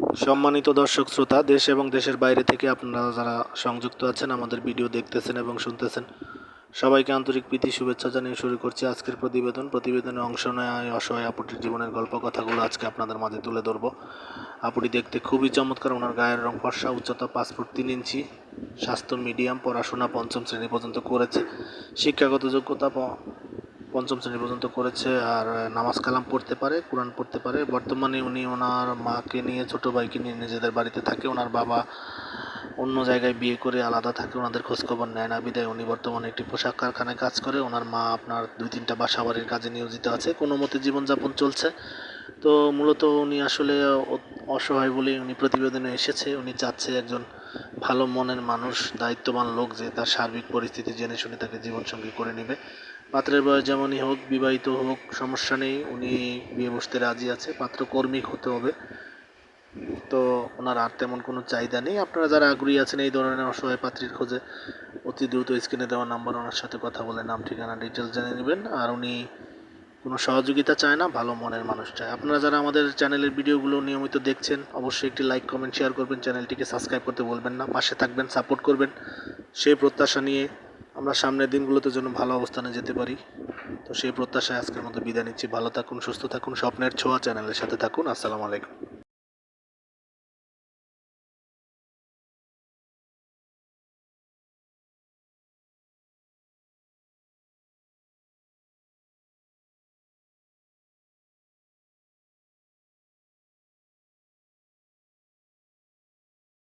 সম্মানিত দর্শক শ্রোতা, দেশ এবং দেশের বাইরে থেকে আপনারা যারা সংযুক্ত আছেন, আমাদের ভিডিও দেখতেছেন এবং শুনতেছেন, সবাইকে আন্তরিক প্রীতি, শুভেচ্ছা জানিয়ে শুরু করছি আজকের প্রতিবেদন। প্রতিবেদনে অংশ নেয় অসহায় আপুটির জীবনের গল্প কথাগুলো আজকে আপনাদের মাঝে তুলে ধরবো। আপুটি দেখতে খুবই চমৎকার, ওনার গায়ের রং ফর্সা, উচ্চতা পাঁচ ফুট তিন ইঞ্চি, স্বাস্থ্য মিডিয়াম, পড়াশোনা পঞ্চম শ্রেণি পর্যন্ত করেছে, শিক্ষাগত যোগ্যতা পঞ্চম শ্রেণি পর্যন্ত করেছে আর নামাজ কালাম পড়তে পারে, কোরআন পড়তে পারে। বর্তমানে উনি ওনার মাকে নিয়ে, ছোট ভাইকে নিয়ে নিজেদের বাড়িতে থাকে। ওনার বাবা অন্য জায়গায় বিয়ে করে আলাদা থাকে, ওনাদের খোঁজখবর নেয় না। বিদায় উনি বর্তমানে একটি পোশাক কারখানায় কাজ করে। ওনার মা আপনার দুই তিনটা বাসা বাড়ির কাজে নিয়োজিত আছে। কোনো মতে জীবনযাপন চলছে। তো মূলত উনি আসলে অসহায় বলেই উনি প্রতিবেদনে এসেছে। উনি চাচ্ছে একজন ভালো মনের মানুষ, দায়িত্ববান লোক যে তার সার্বিক পরিস্থিতি জেনে শুনে তাকে জীবনসঙ্গী করে নেবে। পাত্রের বয়স যেমনই হোক, বিবাহিত হোক, সমস্যা নেই, উনি বিয়ে বসতে রাজি আছে, পাত্র কর্মিক হতে হবে। তো ওনার আর তেমন কোনো চাহিদা নেই। আপনারা যারা আগ্রহী আছেন এই ধরনের অসহায় পাত্রীর খোঁজে, অতি দ্রুত স্ক্রিনে দেওয়া নাম্বার ওনার সাথে কথা বলে নাম, ঠিকানা ডিটেলস জেনে নেবেন। আর উনি কোনো সহযোগিতা চায় না, ভালো মনের মানুষ চায়। আপনারা যারা আমাদের চ্যানেলের ভিডিওগুলো নিয়মিত দেখছেন, অবশ্যই একটি লাইক, কমেন্ট, শেয়ার করবেন। চ্যানেলটিকে সাবস্ক্রাইব করতে বলবেন না। পাশে থাকবেন, সাপোর্ট করবেন। সেই প্রত্যাশা নিয়ে আমরা সামনের দিনগুলোতে যেন ভালো অবস্থানে যেতে পারি। তো সেই প্রত্যাশায় আজকের মতো বিদায় নিচ্ছি। ভালো থাকুন, সুস্থ থাকুন। স্বপ্নের ছোঁয়া চ্যানেলের সাথে থাকুন। আসসালামু আলাইকুম।